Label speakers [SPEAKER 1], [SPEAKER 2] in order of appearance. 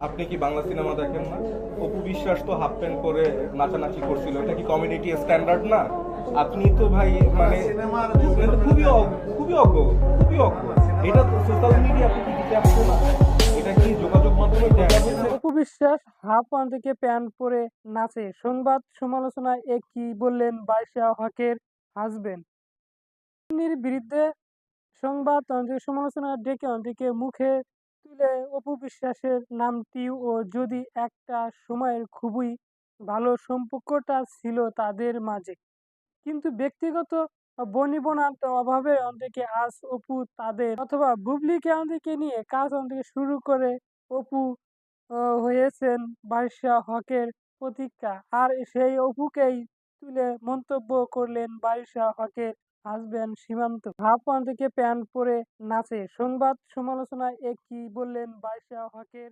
[SPEAKER 1] আপনি কি বাংলা সিনেমা দেখেন না? অপু বিশ্বাস তো হাফ প্যান্ট পরে নাচানাচি করছিল। এটা কি কমিউনিটি স্ট্যান্ডার্ড না? আপনি তো ভাই মানে এটা খুবই খুবই অজ্ঞ খুবই অজ্ঞ এটা তো সোশ্যাল মিডিয়া আপনি কি আসছে না এটা কি যোগাযোগ মাধ্যমে
[SPEAKER 2] অপু বিশ্বাস হাফ প্যান্ট থেকে প্যান্ট পরে নাচে। সংবাদ সমালোচনায় এ কি বললেন বাইশা হকের হাজবেন্ড বিরুদ্ধে সংবাদ সমালোচনা ডেকে অনেকে মুখে তুলে অপু বিশ্বাসের নামটি ও যদি একটা সময়ের খুবই ভালো সম্পর্কটা ছিল তাদের মাঝে। কিন্তু ব্যক্তিগত বনিবনার অভাবে অনেকে আজ অপু তাদের অথবা বুবলিকে অনেকে নিয়ে কাজ অনেকে শুরু করে অপু হয়েছেন বাদশা হকের প্রতীক্ষা আর সেই অপুকেই তুলে মন্তব্য করলেন বারিশা হকের হাসবেন সীমান্ত। হাফ পান থেকে প্যান্ট পরে নাচে। সংবাদ সমালোচনায় এ কি বললেন বাদশা হকের